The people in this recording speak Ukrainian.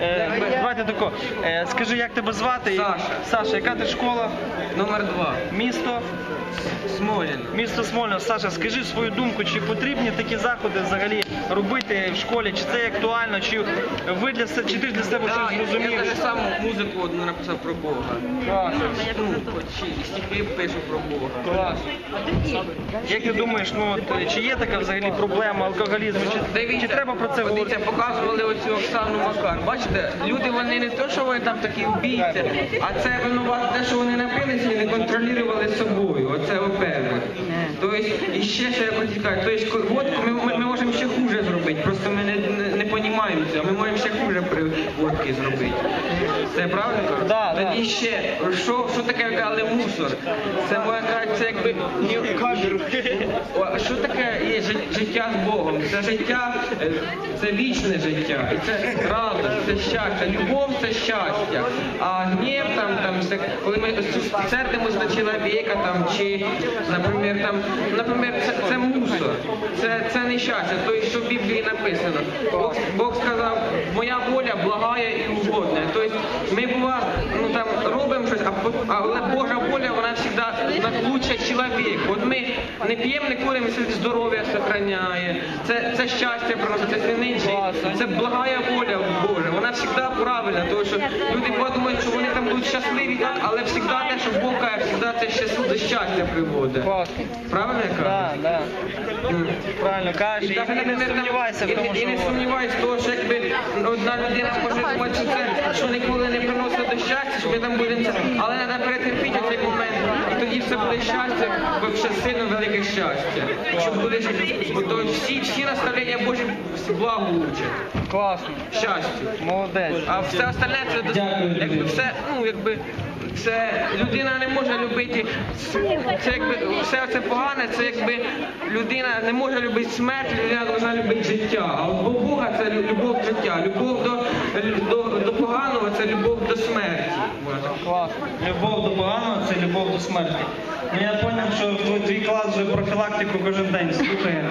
Е, давайте тако. Е, скажи, як тебе звати? Саша. Саша, яка ти школа? Номер два. Місто? Смолін. Місто Смольно. Саша, скажи свою думку, чи потрібні такі заходи взагалі робити в школі? Чи це актуально? Чи ви для се- чи ти для себе Да, щось я зрозумів? навіть сам музику одну написав про Бога. Клас. Ну, чи стихи пишу про Бога. Клас. Як ти думаєш, ну от, чи є така взагалі проблема алкоголізму? Чи, чи треба про це Дивіться, говорити? показували оцю Оксану Макар. Бачите, люди вони не то, що вони там такі вбійці, а це винувато те, що вони напилися і не контролювали собою. Оце опевне. Тобто, і ще що я хотів сказати, тобто, водку ми, ми, ми можемо ще хуже зробити, просто ми не, не, не понімаємо цього, ми можемо ще хуже при водці зробити. Це правильно? Да, да. Тоді ще, що, що таке але мусор? Це моя кажуть, це якби ні- О, що таке є життя з Богом? Це життя, е, це вічне життя, і це радость, це щастя, любов це щастя. А гнів там, там коли ми сердимося на чоловіка там, чи, наприклад, там, наприклад, це, це мусор, це, це не щастя, то, що в Біблії написано. Бог, Бог сказав, моя воля благає і угодна. Тобто ми бува, ну там робимо щось, але Божа воля, на лучше чоловік. От ми не п'ємо, не куримо, здоров'я сохраняє, це, це щастя приносить, це свинить це благая воля Божа, вона завжди правильна, тому що люди подумають, що вони там будуть щасливі, так, але завжди те, що Бог каже, завжди це щас- до щастя приводить. Правильно я кажу? Да, да. Правильно кажеш. І, не наприклад, сумнівайся в і- тому, і, не говориш. сумніваюся, того, що якби одна людина може думати, що це що ніколи не приносить до щастя, що ми там будемо. Але треба перетерпіти цей момент. І тоді все буде щастя, бо ще сильно велике щастя. Що буде бо то всі, всі наставлення Божі благо учать. Класно. Щастю. Молодець. А все остальне це якби все, ну якби це людина не може любити. Це якби все це погане, це якби людина не може любити смерть, людина повинна любити життя. А от Бога це любов життя. Любов до, до, до поганого це любов до смерті. Класно. Любов до поганого це любов до смерті. Ну я зрозумів, що твій клас вже профілактику кожен день слухає.